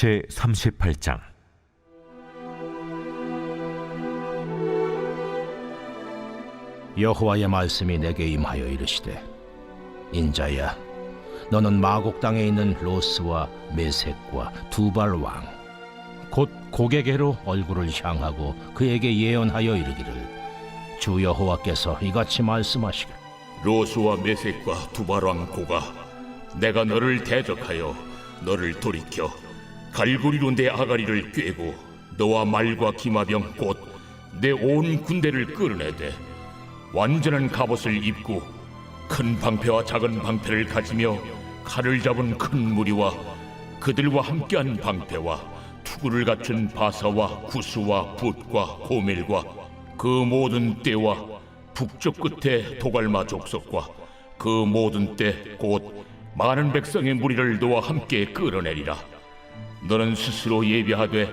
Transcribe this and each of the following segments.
제 38장. 여호와의 말씀이 내게 임하여 이르시되 인자야 너는 마곡 땅에 있는 로스와 메색과 두발 왕 곧 고개게로 얼굴을 향하고 그에게 예언하여 이르기를 주 여호와께서 이같이 말씀하시길. 로스와 메색과 두바랑 고가 내가 너를 대적하여 너를 돌이켜 갈고리로 내 아가리를 꿰고 너와 말과 기마병 곧 내 온 군대를 끌어내되 완전한 갑옷을 입고 큰 방패와 작은 방패를 가지며 칼을 잡은 큰 무리와 그들과 함께한 방패와 투구를 갖춘 바사와 구스와 붓과 고밀과 그 모든 떼와 북쪽 끝에 도갈마 족속과 그 모든 때 곧 많은 백성의 무리를 너와 함께 끌어내리라. 너는 스스로 예비하되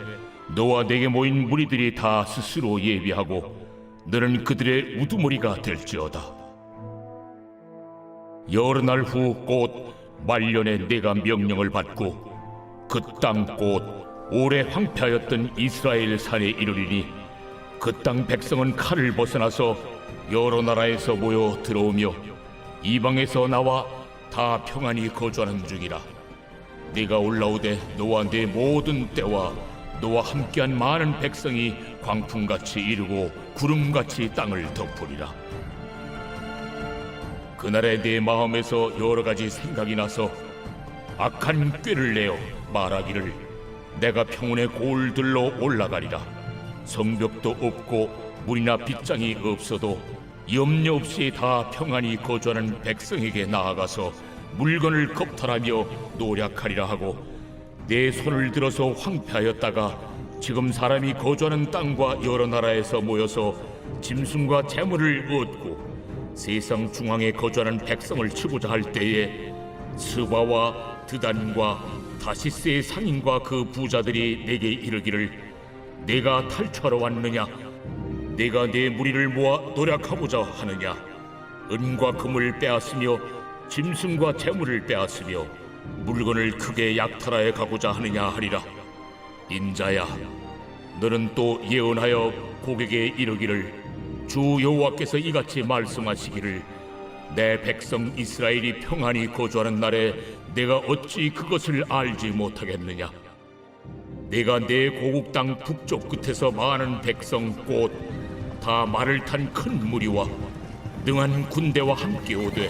너와 내게 모인 무리들이 다 스스로 예비하고 너는 그들의 우두머리가 될지어다. 여러 날후곧 말년에 내가 명령을 받고 그땅곧 오래 황폐하였던 이스라엘 산에 이르리니 그 땅 백성은 칼을 벗어나서 여러 나라에서 모여 들어오며 이방에서 나와 다 평안히 거주하는 중이라 네가 올라오되 너와 내 모든 때와 너와 함께한 많은 백성이 광풍같이 이르고 구름같이 땅을 덮으리라. 그날에 내 마음에서 여러 가지 생각이 나서 악한 꾀를 내어 말하기를 내가 평온의 골들로 올라가리라. 성벽도 없고 물이나 빗장이 없어도 염려 없이 다 평안히 거주하는 백성에게 나아가서 물건을 겁탈하며 노력하리라 하고 내 손을 들어서 황폐하였다가 지금 사람이 거주하는 땅과 여러 나라에서 모여서 짐승과 재물을 얻고 세상 중앙에 거주하는 백성을 치고자 할 때에 스바와 드단과 다시스의 상인과 그 부자들이 내게 이르기를 내가 탈출하러 왔느냐? 내가 내 무리를 모아 노력하고자 하느냐? 은과 금을 빼앗으며 짐승과 재물을 빼앗으며 물건을 크게 약탈하여 가고자 하느냐 하리라. 인자야 너는 또 예언하여 고객에 이르기를 주 여호와께서 이같이 말씀하시기를 내 백성 이스라엘이 평안히 거주하는 날에 내가 어찌 그것을 알지 못하겠느냐? 내가 내 고국 땅 북쪽 끝에서 많은 백성 곧 다 말을 탄 큰 무리와 능한 군대와 함께 오되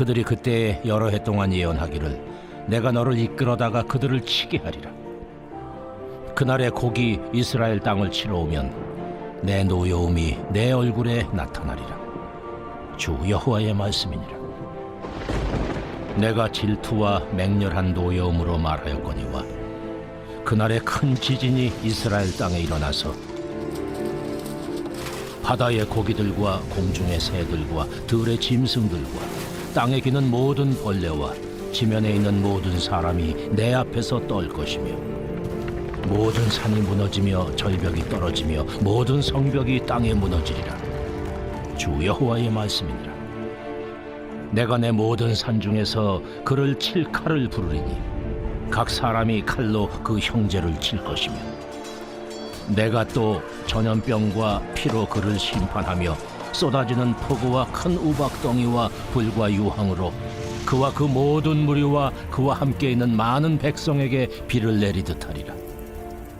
그들이 그때 여러 해 동안 예언하기를 내가 너를 이끌어다가 그들을 치게 하리라. 그날에 곡이 이스라엘 땅을 치러 오면 내 노여움이 내 얼굴에 나타나리라. 주 여호와의 말씀이니라. 내가 질투와 맹렬한 노여움으로 말하였거니와 그날에 큰 지진이 이스라엘 땅에 일어나서 바다의 고기들과 공중의 새들과 들의 짐승들과 땅에 기는 모든 벌레와 지면에 있는 모든 사람이 내 앞에서 떨 것이며 모든 산이 무너지며 절벽이 떨어지며 모든 성벽이 땅에 무너지리라. 주 여호와의 말씀이니라. 내가 내 모든 산 중에서 그를 칠 칼을 부르리니 각 사람이 칼로 그 형제를 칠 것이며 내가 또 전염병과 피로 그를 심판하며 쏟아지는 폭우와 큰 우박덩이와 불과 유황으로 그와 그 모든 무리와 그와 함께 있는 많은 백성에게 비를 내리듯 하리라.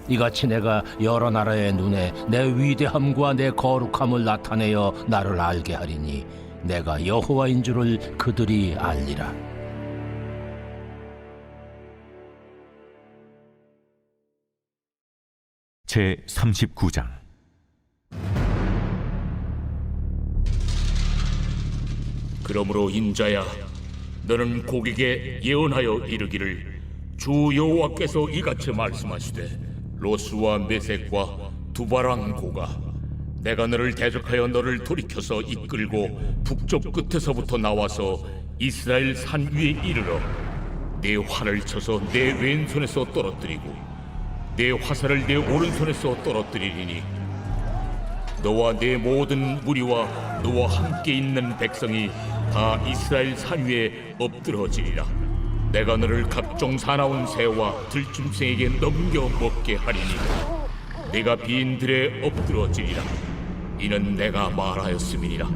이같이 내가 여러 나라의 눈에 내 위대함과 내 거룩함을 나타내어 나를 알게 하리니 내가 여호와인 줄을 그들이 알리라. 제 39장 그러므로 인자야 너는 고객에 예언하여 이르기를 주 여호와께서 이같이 말씀하시되 로스와 메색과 두바랑 고가 내가 너를 대적하여 너를 돌이켜서 이끌고 북쪽 끝에서부터 나와서 이스라엘 산 위에 이르러 내 활을 쳐서 내 왼손에서 떨어뜨리고 내 화살을 내 오른손에서 떨어뜨리리니 너와 내 모든 무리와 너와 함께 있는 백성이 다 이스라엘 산 위에 엎드러지리라. 내가 너를 각종 사나운 새와 들짐승에게 넘겨 먹게 하리니 내가 빈 들에 엎드러지리라. 이는 내가 말하였음이니라.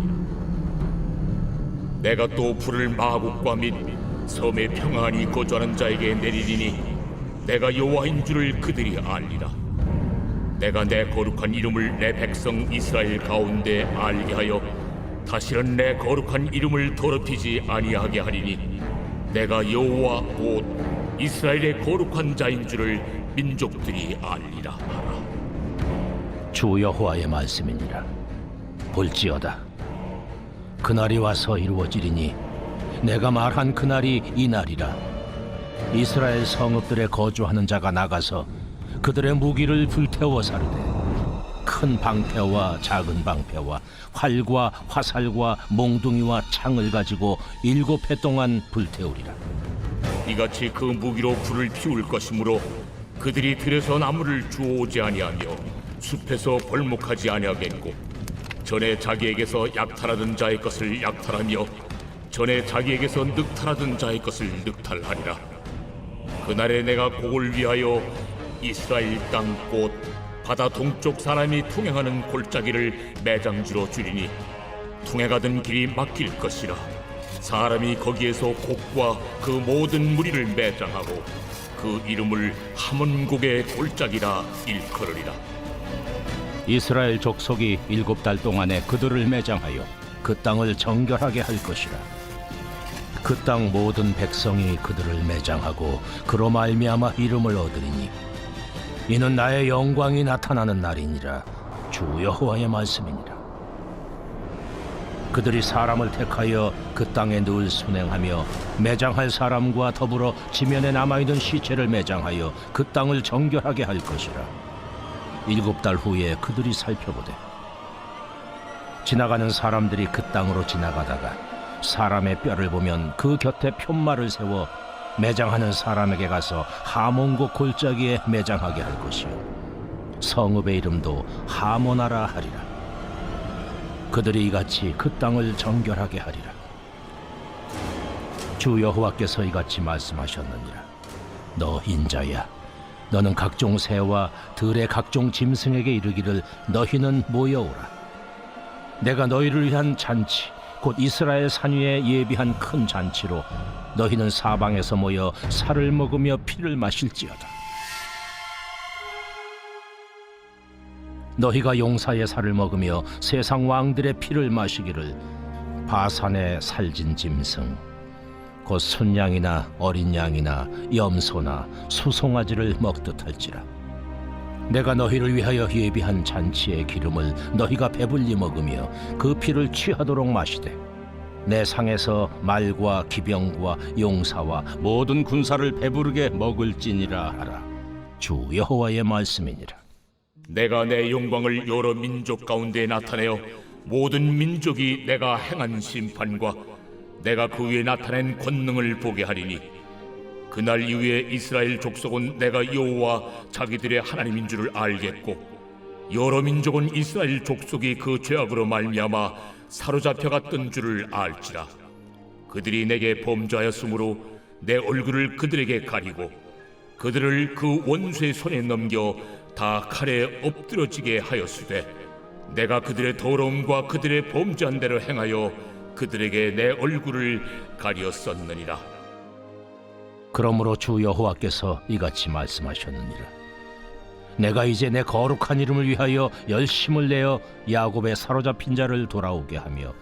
내가 또 불을 마국과 및 섬에 평안히 거주하는 자에게 내리리니 내가 여호와인 줄을 그들이 알리라. 내가 내 거룩한 이름을 내 백성 이스라엘 가운데 알게 하여 다시는 내 거룩한 이름을 더럽히지 아니하게 하리니 내가 여호와 곧 이스라엘의 거룩한 자인 줄을 민족들이 알리라 하라. 주 여호와의 말씀이니라. 볼지어다. 그날이 와서 이루어지리니 내가 말한 그날이 이 날이라. 이스라엘 성읍들에 거주하는 자가 나가서 그들의 무기를 불태워 사르되 큰 방패와 작은 방패와 활과 화살과 몽둥이와 창을 가지고 일곱 해 동안 불태우리라. 이같이 그 무기로 불을 피울 것이므로 그들이 들에서 나무를 주워오지 아니하며 숲에서 벌목하지 아니하겠고 전에 자기에게서 약탈하던 자의 것을 약탈하며 전에 자기에게서 늑탈하던 자의 것을 늑탈하리라. 그날에 내가 곡을 위하여 이스라엘 땅곳 바다 동쪽 사람이 통행하는 골짜기를 매장지로 줄이니 통행하던 길이 막힐 것이라 사람이 거기에서 곡과 그 모든 무리를 매장하고 그 이름을 하몬곡의 골짜기라 일컬으리라 이스라엘 족속이 일곱 달 동안에 그들을 매장하여 그 땅을 정결하게 할 것이라. 그 땅 모든 백성이 그들을 매장하고 그로 말미암아 이름을 얻으리니 이는 나의 영광이 나타나는 날이니라 주 여호와의 말씀이니라. 그들이 사람을 택하여 그 땅에 늘 순행하며 매장할 사람과 더불어 지면에 남아있는 시체를 매장하여 그 땅을 정결하게 할 것이라. 일곱 달 후에 그들이 살펴보되 지나가는 사람들이 그 땅으로 지나가다가 사람의 뼈를 보면 그 곁에 편말을 세워 매장하는 사람에게 가서 하몬고 골짜기에 매장하게 할 것이요. 성읍의 이름도 하모나라 하리라. 그들이 이같이 그 땅을 정결하게 하리라. 주 여호와께서 이같이 말씀하셨느니라. 너 인자야 너는 각종 새와 들의 각종 짐승에게 이르기를 너희는 모여오라. 내가 너희를 위한 잔치 곧 이스라엘 산 위에 예비한 큰 잔치로 너희는 사방에서 모여 살을 먹으며 피를 마실지어다. 너희가 용사의 살을 먹으며 세상 왕들의 피를 마시기를 바산의 살진 짐승 곧 순양이나 어린 양이나 염소나 수송아지를 먹듯 할지라 내가 너희를 위하여 예비한 잔치의 기름을 너희가 배불리 먹으며 그 피를 취하도록 마시되 내 상에서 말과 기병과 용사와 모든 군사를 배부르게 먹을지니라 하라. 주 여호와의 말씀이니라. 내가 내 영광을 여러 민족 가운데 나타내어 모든 민족이 내가 행한 심판과 내가 그 위에 나타낸 권능을 보게 하리니 그날 이후에 이스라엘 족속은 내가 여호와 자기들의 하나님인 줄을 알겠고 여러 민족은 이스라엘 족속이 그 죄악으로 말미암아 사로잡혀 갔던 줄을 알지라. 그들이 내게 범죄하였으므로 내 얼굴을 그들에게 가리고 그들을 그 원수의 손에 넘겨 다 칼에 엎드러지게 하였으되 내가 그들의 더러움과 그들의 범죄한 대로 행하여 그들에게 내 얼굴을 가리었었느니라 그러므로 주 여호와께서 이같이 말씀하셨느니라. 내가 이제 내 거룩한 이름을 위하여 열심을 내어 야곱의 사로잡힌 자를 돌아오게 하며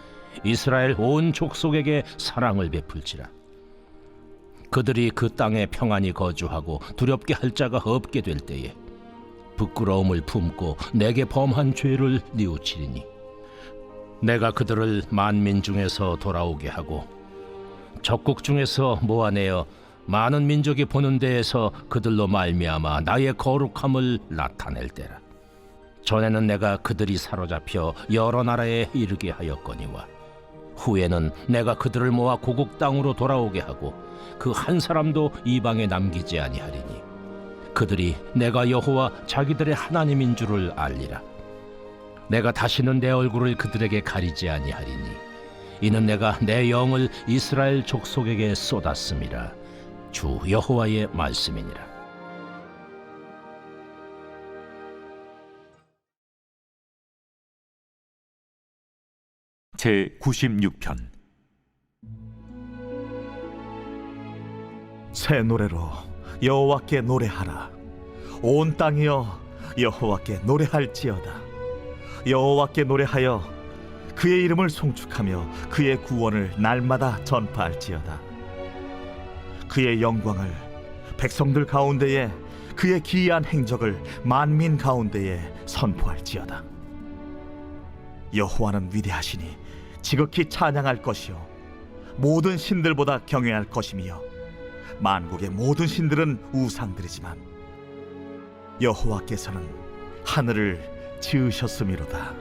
이스라엘 온 족속에게 사랑을 베풀지라. 그들이 그 땅에 평안히 거주하고 두렵게 할 자가 없게 될 때에 부끄러움을 품고 내게 범한 죄를 뉘우치리니 내가 그들을 만민 중에서 돌아오게 하고 적국 중에서 모아내어 많은 민족이 보는 데에서 그들로 말미암아 나의 거룩함을 나타낼 때라. 전에는 내가 그들이 사로잡혀 여러 나라에 이르게 하였거니와 후에는 내가 그들을 모아 고국 땅으로 돌아오게 하고 그 한 사람도 이방에 남기지 아니하리니 그들이 내가 여호와 자기들의 하나님인 줄을 알리라. 내가 다시는 내 얼굴을 그들에게 가리지 아니하리니 이는 내가 내 영을 이스라엘 족속에게 쏟았음이라 주 여호와의 말씀이니라. 제 96편. 새 노래로 여호와께 노래하라. 온 땅이여 여호와께 노래할지어다. 여호와께 노래하여 그의 이름을 송축하며 그의 구원을 날마다 전파할지어다 그의 영광을 백성들 가운데에 그의 기이한 행적을 만민 가운데에 선포할지어다. 여호와는 위대하시니 지극히 찬양할 것이요 모든 신들보다 경외할 것이며 만국의 모든 신들은 우상들이지만 여호와께서는 하늘을 지으셨음이로다.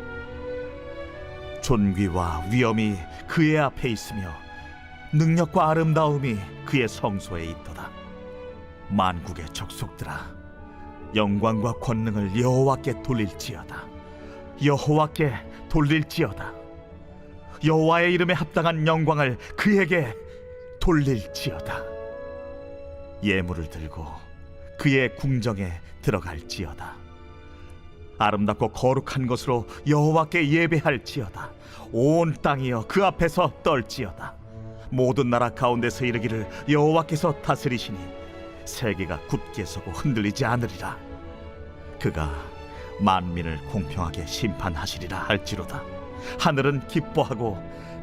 존귀와 위엄이 그의 앞에 있으며 능력과 아름다움이 그의 성소에 있도다. 만국의 족속들아 영광과 권능을 여호와께 돌릴지어다. 여호와께 돌릴지어다. 여호와의 이름에 합당한 영광을 그에게 돌릴지어다. 예물을 들고 그의 궁정에 들어갈지어다. 아름답고 거룩한 것으로 여호와께 예배할지어다. 온 땅이여 그 앞에서 떨지어다 모든 나라 가운데서 이르기를 여호와께서 다스리시니 세계가 굳게 서고 흔들리지 않으리라. 그가 만민을 공평하게 심판하시리라 할지로다. 하늘은 기뻐하고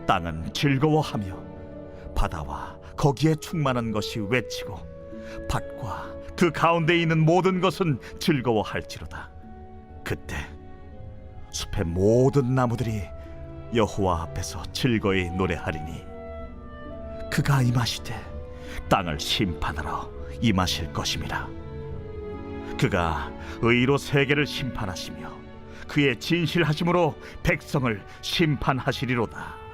땅은 즐거워하며 바다와 거기에 충만한 것이 외치고 밭과 그 가운데 있는 모든 것은 즐거워할지로다. 그때 숲의 모든 나무들이 여호와 앞에서 즐거이 노래하리니 그가 임하시되 땅을 심판하러 임하실 것임이라 그가 의로 세계를 심판하시며 그의 진실하심으로 백성을 심판하시리로다